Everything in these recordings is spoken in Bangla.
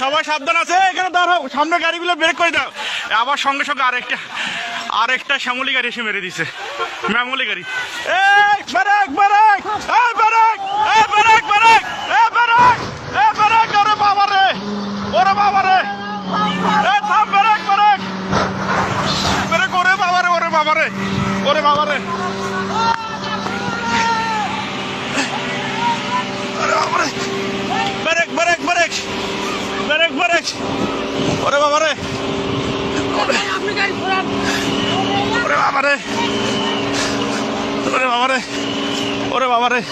সবাই সাবধান আছে, এখানে দাঁড়াও, সামনে গাড়িগুলো ব্রেক করে দাও। আবার সঙ্গে সঙ্গে আরেকটা আরেকটা শ্যামলি গাড়ি এসে মেরে দিছে। ম্যামলি গাড়ি। এই, ব্রেক ব্রেক, এই ব্রেক এই, ব্রেক ব্রেক, এই ব্রেক এই, ব্রেক, ওরে বাবা রে, ওরে বাবা রে। এই, থাম, ব্রেক ব্রেক। ব্রেক, ওরে বাবা রে, ওরে বাবা রে, ওরে বাবা রে ওরে বাবা রে ব্রেক ব্রেক ব্রেক ব্রেক ওরে বাবা রে। ওরে বাবা রে। ওরে বাবা রে। ওরে বাবা রে।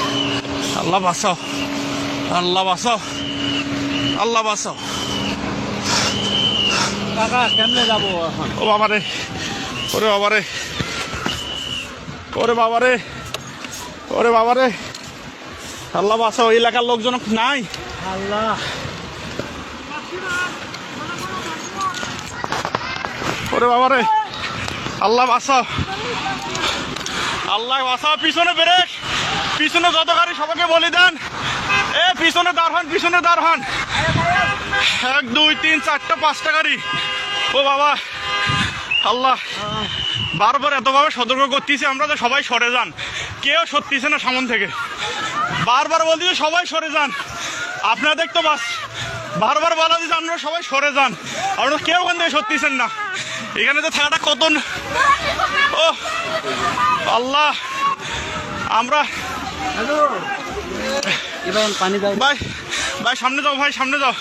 আল্লাহ বাঁচাও। আল্লাহ বাঁচাও। আল্লাহ বাঁচাও। কাকা কেমনে যাব ও বাবা রে। ওরে বাবা রে। ওরে বাবা রে। ওরে বাবা রে। আল্লাহ বাঁচাও। এলাকার লোকজন নাই? আল্লাহ। ওরে বাবা রে আল্লাহ বাঁচাও আল্লাহ বাঁচাও পিছনে ব্রেক। পিছনে যত গাড়ি সবাইকে বলি দেন। এ, পিছনে দাঁড় হন পিছনে দাঁড় হন এক, দুই, তিন, চারটা, পাঁচটা গাড়ি। ও বাবা। আল্লাহ। বারবার এতভাবে সতর্ক করতেছি আমরা তো সবাই সরে যান। কেউ সত্যিছে না সামন থেকে। বারবার বলতেছে সবাই সরে যান। আপনাদের তো বাস। বারবার বলা দিচ্ছে আপনারা সবাই সরে যান। আপনারা কেউ ওখান থেকে সত্যিছেন না। এখানে তো থাকাটা কত ও আল্লাহ আমরা পানি দাও। ভাই ভাই সামনে যাও ভাই সামনে যাও।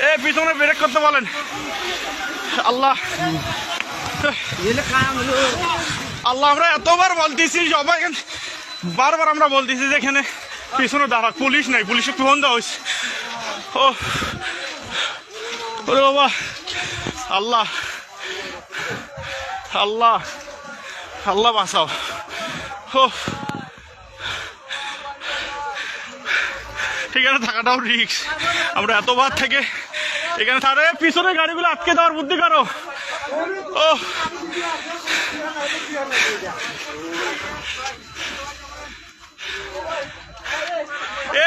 এ পিছনে ব্রেক করতে বলেন। আল্লাহ। আল্লাহ আমরা এতবার বলতেছি সবাই এখানে- বারবার আমরা বলতেছি যে এখানে পিছনে দাঁড়া, পুলিশ নাই, পুলিশে ফোন দেওয়া হয়েছে ও ওরে বাবা, আল্লাহ আল্লাহ আল্লাহ বাঁচাও। ও এখানে থাকাটাও রিক্স আমরা এতবার থেকে এখানে তারে পিছনে গাড়িগুলো আটকে দেওয়ার বুদ্ধি করো? ও এ